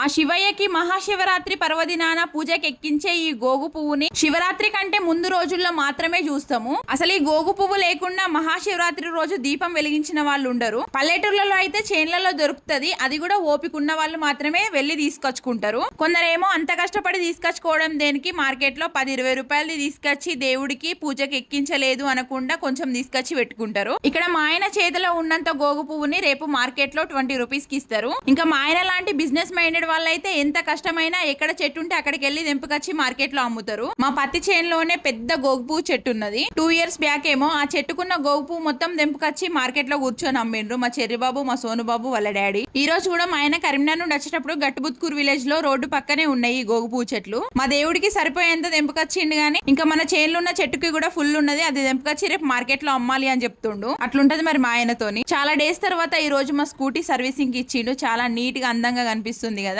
ఆ శివయ్యకి మహాశివరాత్రి పర్వదినాన పూజకి ఎక్కించే ఈ గోగు పువ్వుని శివరాత్రి కంటే ముందు రోజుల్లో మాత్రమే చూస్తాము. అసలు ఈ గోగు పువ్వు లేకుండా మహాశివరాత్రి రోజు దీపం వెలిగించిన వాళ్ళు ఉండరు. పల్లెటూర్లలో అయితే చేన్లలో దొరుకుతది. అది కూడా ఓపిక ఉన్న వాళ్ళు మాత్రమే వెళ్ళి తీసుకొచ్చుకుంటారు. కొందరేమో అంత కష్టపడి తీసుకొచ్చుకోవడం దేనికి మార్కెట్లో పది ఇరవై రూపాయలు తీసుకొచ్చి దేవుడికి పూజకి ఎక్కించలేదు అనకుండా కొంచెం తీసుకొచ్చి పెట్టుకుంటారు. ఇక్కడ మా ఆయన చేతిలో ఉన్నంత గోగు పువ్వుని రేపు మార్కెట్లో ట్వంటీ రూపీస్కి ఇస్తారు. ఇంకా మా ఆయన లాంటి బిజినెస్ మైండెడ్ వాళ్ళైతే ఎంత కష్టమైనా ఎక్కడ చెట్టు ఉంటే అక్కడికి వెళ్ళి తెంపుకొచ్చి మార్కెట్లో అమ్ముతారు. మా పత్తి చేనులోనే పెద్ద గోగు పువ్వు చెట్టు ఉన్నది. టూ ఇయర్స్ బ్యాక్ ఏమో ఆ చెట్టుకున్న గోగు పువ్వు మొత్తం తెంపుకొచ్చి మార్కెట్లో కూర్చొని అమ్మిండ్రు. మా చెర్రిబాబు మా సోనుబాబు వాళ్ళ డాడీ. ఈ రోజు కూడా మా ఆయన కరీంనగర్ నుండి వచ్చేటప్పుడు గట్టుబుత్కూర్ విలేజ్లో రోడ్డు పక్కనే ఉన్నాయి ఈ గోగు చెట్లు. మా దేవుడికి సరిపోయేంత తెంపుకొచ్చిండు గానీ ఇంకా మన చేనులు ఉన్న చెట్టుకి కూడా ఫుల్ ఉన్నది. అది తెంపుకొచ్చి రేపు మార్కెట్లో అమ్మాలి అని చెప్తుండు. అట్లుంటది మరి మా ఆయనతోని. చాలా డేస్ తర్వాత ఈ రోజు మా స్కూటీ సర్వీసింగ్కి ఇచ్చిండు. చాలా నీట్గా అందంగా కనిపిస్తుంది కదా.